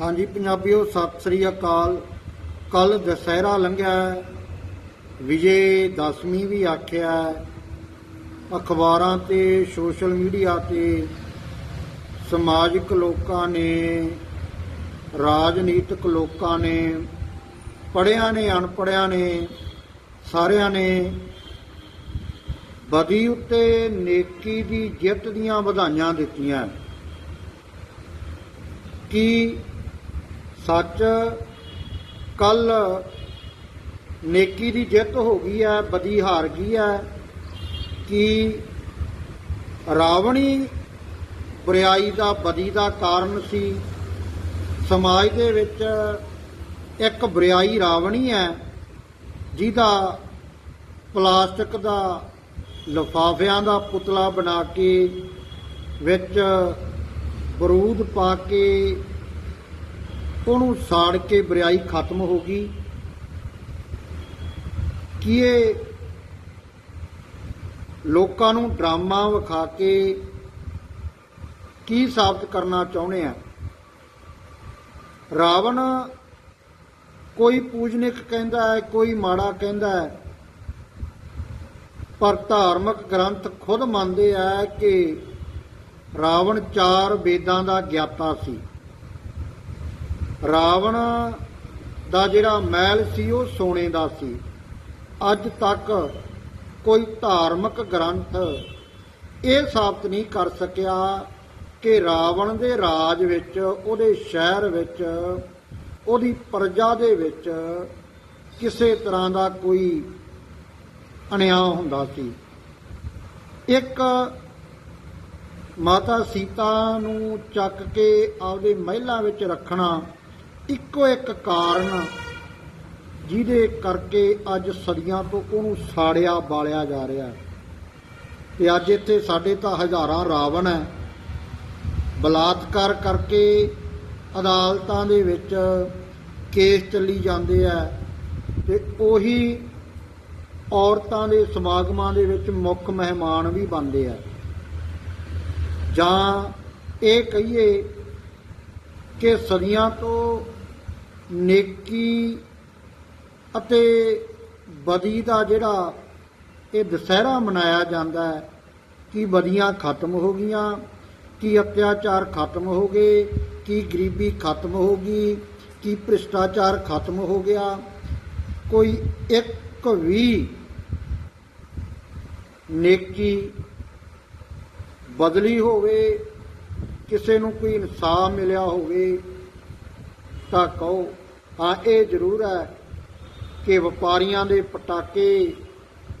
ਹਾਂਜੀ, ਪੰਜਾਬੀਓ, ਸਤਿ ਸ੍ਰੀ ਅਕਾਲ। ਕੱਲ ਦਸਹਿਰਾ ਲੰਘਿਆ ਵਿਜੇ ਦਸਵੀਂ ਵੀ ਆਖਿਆ ਅਖਬਾਰਾਂ ਤੇ, ਸੋਸ਼ਲ ਮੀਡੀਆ ਤੇ ਸਮਾਜਿਕ ਲੋਕਾਂ ਨੇ, ਰਾਜਨੀਤਿਕ ਲੋਕਾਂ ਨੇ, ਪੜ੍ਹਿਆਂ ਨੇ, ਅਨਪੜ੍ਹਿਆਂ ਨੇ, ਸਾਰਿਆਂ ਨੇ ਬਦੀ ਉੱਤੇ ਨੇਕੀ ਦੀ ਜਿੱਤ ਦੀਆਂ ਵਧਾਈਆਂ ਦਿੱਤੀਆਂ। ਕਿ ਸੱਚ, ਕੱਲ ਨੇਕੀ ਦੀ ਜਿੱਤ ਹੋ ਗਈ ਹੈ ਬਦੀ ਹਾਰ ਗਈ ਹੈ ਕਿ ਰਾਵਣੀ ਬੁਰਾਈ ਦਾ, ਬਦੀ ਦਾ ਕਾਰਨ ਸੀ? ਸਮਾਜ ਦੇ ਵਿੱਚ ਇੱਕ ਬੁਰਾਈ ਰਾਵਣੀ ਹੈ ਜਿਹਦਾ ਪਲਾਸਟਿਕ ਦਾ ਲਿਫਾਫਿਆਂ ਦਾ ਪੁਤਲਾ ਬਣਾ ਕੇ, ਵਿੱਚ ਬਰੂਦ ਪਾ ਕੇ ਉਹਨੂੰ ਸਾੜ ਕੇ ਬੁਰਾਈ ਖਤਮ ਹੋ ਗਈ। ਕੀ ਇਹ ਲੋਕਾਂ ਨੂੰ ਡਰਾਮਾ ਵਿਖਾ ਕੇ ਕੀ ਸਾਬਤ ਕਰਨਾ ਚਾਹੁੰਦੇ ਆ? ਰਾਵਣ ਕੋਈ ਪੂਜਨਿਕ ਕਹਿੰਦਾ ਹੈ, ਕੋਈ ਮਾੜਾ ਕਹਿੰਦਾ ਹੈ, ਪਰ ਧਾਰਮਿਕ ਗ੍ਰੰਥ ਖੁਦ ਮੰਨਦੇ ਆ ਕਿ ਰਾਵਣ ਚਾਰ ਵੇਦਾਂ ਦਾ ਗਿਆਤਾ ਸੀ। ਰਾਵਣ ਦਾ ਜਿਹੜਾ ਮਹਿਲ ਸੀ, ਉਹ ਸੋਨੇ ਦਾ ਸੀ। ਅੱਜ ਤੱਕ ਕੋਈ ਧਾਰਮਿਕ ਗ੍ਰੰਥ ਇਹ ਸਾਬਤ ਨਹੀਂ ਕਰ ਸਕਿਆ ਕਿ ਰਾਵਣ ਦੇ ਰਾਜ ਵਿੱਚ, ਉਹਦੇ ਸ਼ਹਿਰ ਵਿੱਚ, ਉਹਦੀ ਪ੍ਰਜਾ ਦੇ ਵਿੱਚ ਕਿਸੇ ਤਰ੍ਹਾਂ ਦਾ ਕੋਈ ਅਨਿਆਂ ਹੁੰਦਾ ਸੀ। ਇੱਕ ਮਾਤਾ ਸੀਤਾ ਨੂੰ ਚੱਕ ਕੇ ਆਪਦੇ ਮਹਿਲਾਂ ਵਿੱਚ ਰੱਖਣਾ ਇੱਕੋ ਇੱਕ ਕਾਰਨ ਜਿਹਦੇ ਕਰਕੇ ਅੱਜ ਸਦੀਆਂ ਤੋਂ ਉਹਨੂੰ ਸਾੜਿਆ, ਬਾਲਿਆ ਜਾ ਰਿਹਾ ਹੈ। ਤੇ ਅੱਜ ਇੱਥੇ ਸਾਡੇ ਤਾਂ ਹਜ਼ਾਰਾਂ ਰਾਵਣ ਹੈ। ਬਲਾਤਕਾਰ ਕਰਕੇ ਅਦਾਲਤਾਂ ਦੇ ਵਿੱਚ ਕੇਸ ਚੱਲੀ ਜਾਂਦੇ ਆ ਤੇ ਉਹੀ ਔਰਤਾਂ ਦੇ ਸਮਾਗਮਾਂ ਦੇ ਵਿੱਚ ਮੁੱਖ ਮਹਿਮਾਨ ਵੀ ਬਣਦੇ ਆ। ਜਾਂ ਇਹ ਕਹੀਏ ਕਿ ਸਦੀਆਂ ਤੋਂ ਨੇਕੀ ਅਤੇ ਬਦੀ ਦਾ ਜਿਹੜਾ ਇਹ ਦੁਸਹਿਰਾ ਮਨਾਇਆ ਜਾਂਦਾ ਹੈ, ਕਿ ਬਦੀਆਂ ਖਤਮ ਹੋ ਗਈਆਂ, ਕਿ ਅਤਿਆਚਾਰ ਖਤਮ ਹੋ ਗਏ, ਕਿ ਗਰੀਬੀ ਖਤਮ ਹੋ ਗਈ, ਕਿ ਭ੍ਰਿਸ਼ਟਾਚਾਰ ਖਤਮ ਹੋ ਗਿਆ, ਕੋਈ ਇੱਕ ਵੀ ਨੇਕੀ ਬਦਲੀ ਹੋਵੇ, ਕਿਸੇ ਨੂੰ ਕੋਈ ਇਨਸਾਫ ਮਿਲਿਆ ਹੋਵੇ ਤਾਂ ਕਹੋ। ਹਾਂ, ਇਹ ਜ਼ਰੂਰ ਹੈ ਕਿ ਵਪਾਰੀਆਂ ਦੇ ਪਟਾਕੇ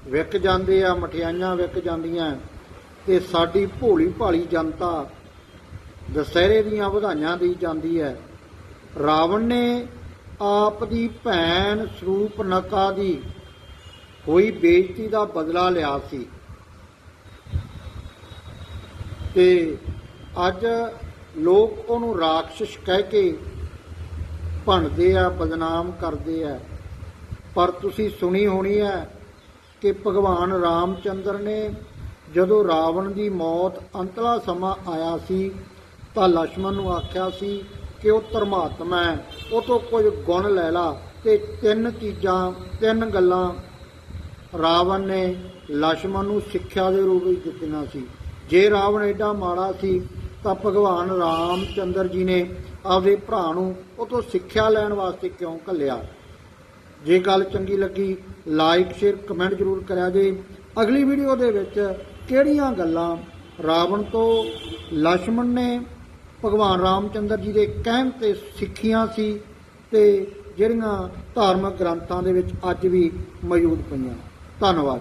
ਵਿਕ ਜਾਂਦੇ ਆ, ਮਠਿਆਈਆਂ ਵਿਕ ਜਾਂਦੀਆਂ ਤੇ ਸਾਡੀ ਭੋਲੀ ਭਾਲੀ ਜਨਤਾ ਦਸਹਿਰੇ ਦੀਆਂ ਵਧਾਈਆਂ ਦੀ ਜਾਂਦੀ ਹੈ। ਰਾਵਣ ਨੇ ਆਪ ਦੀ ਭੈਣ ਸਰੂਪ ਨਕਾ ਦੀ ਹੋਈ ਬੇਇੱਜ਼ਤੀ ਦਾ ਬਦਲਾ ਲਿਆ ਸੀ। ਤੇ ਅੱਜ ਲੋਕ ਉਹਨੂੰ ਰਾਖਸ਼ ਕਹਿ ਕੇ ਭੰਡਦੇ ਆ, ਬਦਨਾਮ ਕਰਦੇ ਆ। ਪਰ ਤੁਸੀਂ ਸੁਣੀ ਹੋਣੀ ਹੈ ਕਿ ਭਗਵਾਨ ਰਾਮਚੰਦਰ ਨੇ ਜਦੋਂ ਰਾਵਣ ਦੀ ਮੌਤ ਅੰਤਲਾ ਸਮਾਂ ਆਇਆ ਸੀ, ਤਾਂ ਲక్ష్మణ ਨੂੰ ਆਖਿਆ ਸੀ ਕਿ ਉਹ ਪਰਮਾਤਮਾ ਹੈ। ਉਹ ਤੋਂ ਕੁਝ ਗੁਣ ਲੈ ਲਾ ਤੇ ਤਿੰਨ ਚੀਜ਼ਾਂ, ਤਿੰਨ ਗੱਲਾਂ ਰਾਵਣ ਨੇ ਲక్ష్మణ ਨੂੰ ਸਿੱਖਿਆ ਦੇ ਰੂਪ ਵਿੱਚ ਦਿੱਤੀਆਂ ਸੀ। ਜੇ ਰਾਵਣ ਐਡਾ ਮਾੜਾ ਸੀ ਤਾਂ ਭਗਵਾਨ ਰਾਮ ਚੰਦਰ ਜੀ ਨੇ ਆਪਦੇ ਭਰਾ ਨੂੰ ਉਹ ਤੋਂ ਸਿੱਖਿਆ ਲੈਣ ਵਾਸਤੇ ਕਿਉਂ ਕੱਲਿਆ ਜੇ ਗੱਲ ਚੰਗੀ ਲੱਗੀ ਲਾਈਕ ਸ਼ੇਅਰ ਕਮੈਂਟ ਜ਼ਰੂਰ ਕਰਿਆ ਜੇ। ਅਗਲੀ ਵੀਡੀਓ ਦੇ ਵਿੱਚ ਕਿਹੜੀਆਂ ਗੱਲਾਂ ਰਾਵਣ ਤੋਂ ਲక్ష్మణ ਨੇ ਭਗਵਾਨ ਰਾਮ ਚੰਦਰ ਜੀ ਦੇ ਕਹਿਣ ਤੇ ਸਿੱਖੀਆਂ ਸੀ ਤੇ ਜਿਹੜੀਆਂ ਧਾਰਮਿਕ ਗ੍ਰੰਥਾਂ ਦੇ ਵਿੱਚ ਅੱਜ ਵੀ ਮੌਜੂਦ ਪਈਆਂ? ਧੰਨਵਾਦ